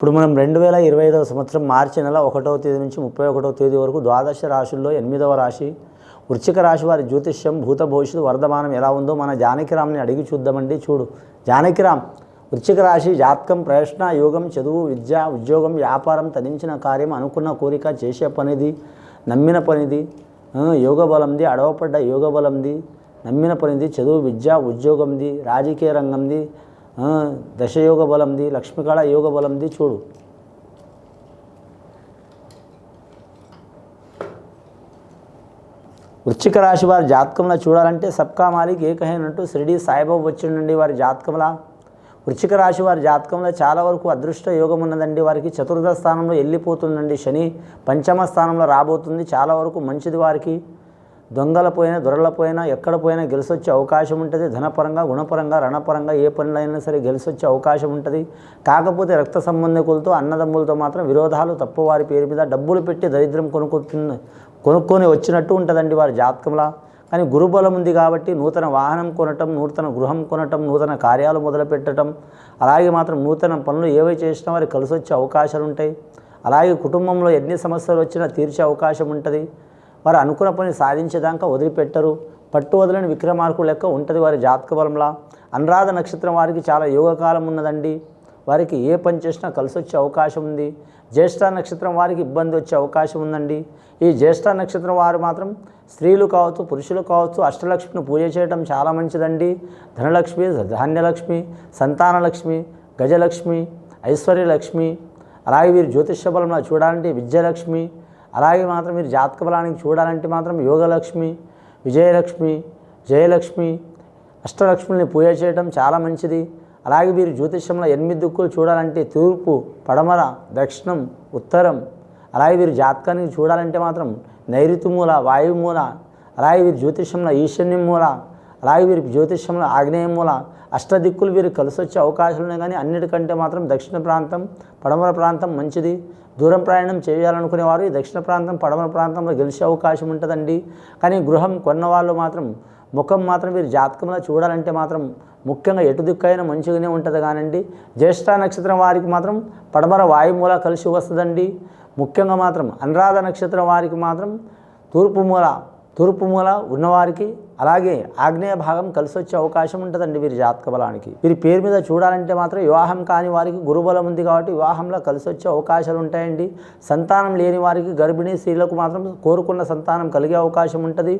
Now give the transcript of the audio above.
ఇప్పుడు మనం రెండు వేల ఇరవై ఐదవ సంవత్సరం మార్చి నెల ఒకటవ తేదీ నుంచి ముప్పై ఒకటవ తేదీ వరకు ద్వాదశ రాశుల్లో ఎనిమిదవ రాశి వృశ్చిక రాశి వారి జ్యోతిష్యం భూత భవిష్యత్తు వర్ధమానం ఎలా ఉందో మన జానకిరామ్ని అడిగి చూద్దామండి. చూడు. జానకిరామ్ వృశ్చిక రాశి జాతకం ప్రయత్న యోగం చదువు విద్య ఉద్యోగం వ్యాపారం తరించిన కార్యం అనుకున్న కోరిక చేసే పనిది నమ్మిన పనిది యోగ బలంది అడవపడ్డ యోగ బలంది నమ్మిన పనిది చదువు విద్య ఉద్యోగంది రాజకీయ రంగంది దశయోగ బలంది లక్ష్మికాళ యోగ బలంది చూడు. వృశ్చిక రాశి వారి జాతకంలో చూడాలంటే సబ్కా మాలిక్ ఏకహైనట్టు షిరిడి సాయిబాబు వచ్చిండండి వారి జాతకంలో. వృశ్చిక రాశి వారి జాతకంలో చాలా వరకు అదృష్ట యోగం ఉన్నదండి వారికి. చతుర్థ స్థానంలో వెళ్ళిపోతుందండి శని. పంచమ స్థానంలో రాబోతుంది. చాలా వరకు మంచిది వారికి. దొంగల పోయినా దొరల పోయినా ఎక్కడ పోయినా గెలిసొచ్చే అవకాశం ఉంటుంది. ధనపరంగా గుణపరంగా రణపరంగా ఏ పనులైనా సరే గెలిసొచ్చే అవకాశం ఉంటుంది. కాకపోతే రక్త సంబంధికులతో అన్నదమ్ములతో మాత్రం విరోధాలు తప్పు వారి పేరు మీద డబ్బులు పెట్టి దరిద్రం కొనుక్కుంటున్న కొనుక్కొని వచ్చినట్టు ఉంటుందండి వారి జాతకంలా. కానీ గురుబలం ఉంది కాబట్టి నూతన వాహనం కొనటం నూతన గృహం కొనటం నూతన కార్యాలు మొదలుపెట్టడం అలాగే మాత్రం నూతన పనులు ఏవై చేసినా వారికి కలిసొచ్చే అవకాశాలు ఉంటాయి అలాగే కుటుంబంలో ఎన్ని సమస్యలు వచ్చినా తీర్చే అవకాశం ఉంటుంది. వారు అనుకున్న పని సాధించేదాకా వదిలిపెట్టరు. పట్టు వదలని విక్రమార్కు లెక్క ఉంటుంది వారి జాతక బలంలా. అనురాధ నక్షత్రం వారికి చాలా యోగకాలం ఉన్నదండి. వారికి ఏ పని చేసినా కలిసి వచ్చే అవకాశం ఉంది. జ్యేష్ఠ నక్షత్రం వారికి ఇబ్బంది వచ్చే అవకాశం ఉందండి. ఈ జ్యేష్ఠ నక్షత్రం వారు మాత్రం స్త్రీలు కావచ్చు పురుషులు కావచ్చు అష్టలక్ష్మిని పూజ చేయడం చాలా మంచిదండి. ధనలక్ష్మి ధాన్యలక్ష్మి సంతానలక్ష్మి గజలక్ష్మి ఐశ్వర్యలక్ష్మి అలాగే వీరు జ్యోతిష్య బలంలో చూడాలంటే విద్యలక్ష్మి అలాగే మాత్రం మీరు జాతక బలానికి చూడాలంటే మాత్రం యోగలక్ష్మి విజయలక్ష్మి జయలక్ష్మి అష్టలక్ష్మిని పూజ చేయడం చాలా మంచిది. అలాగే మీరు జ్యోతిష్యంలో ఎనిమిది దిక్కులు చూడాలంటే తూర్పు పడమర దక్షిణం ఉత్తరం. అలాగే వీరు జాతకానికి చూడాలంటే మాత్రం నైరుతి మూల వాయువు మూల అలాగే వీరి జ్యోతిష్యంలో ఈశాన్య మూల అలాగే వీరి జ్యోతిష్యంలో ఆగ్నేయం మూల అష్టదిక్కులు వీరికి కలిసి వచ్చే అవకాశాలు ఉన్నాయి. కానీ అన్నిటికంటే మాత్రం దక్షిణ ప్రాంతం పడమర ప్రాంతం మంచిది. దూరం ప్రయాణం చేయాలనుకునేవారు ఈ దక్షిణ ప్రాంతం పడమర ప్రాంతంలో గెలిచే అవకాశం ఉంటుందండి. కానీ గృహం కొన్న వాళ్ళు మాత్రం ముఖం మాత్రం వీరి జాతకంలో చూడాలంటే మాత్రం ముఖ్యంగా ఎటు దిక్కైనా మంచిగానే ఉంటుంది కానండి. జ్యేష్ఠ నక్షత్రం వారికి మాత్రం పడమర వాయుమూల కలిసి వస్తుందండి. ముఖ్యంగా మాత్రం అనురాధ నక్షత్రం వారికి మాత్రం తూర్పు మూల తూర్పు మూల ఉన్నవారికి అలాగే ఆగ్నేయ భాగం కలిసి వచ్చే అవకాశం ఉంటుందండి వీరి జాతక బలానికి. వీరి పేరు మీద చూడాలంటే మాత్రం వివాహం కాని వారికి గురుబలం ఉంది కాబట్టి వివాహంలో కలిసి వచ్చే అవకాశాలు ఉంటాయండి. సంతానం లేని వారికి గర్భిణీ స్త్రీలకు మాత్రం కోరుకున్న సంతానం కలిగే అవకాశం ఉంటుంది.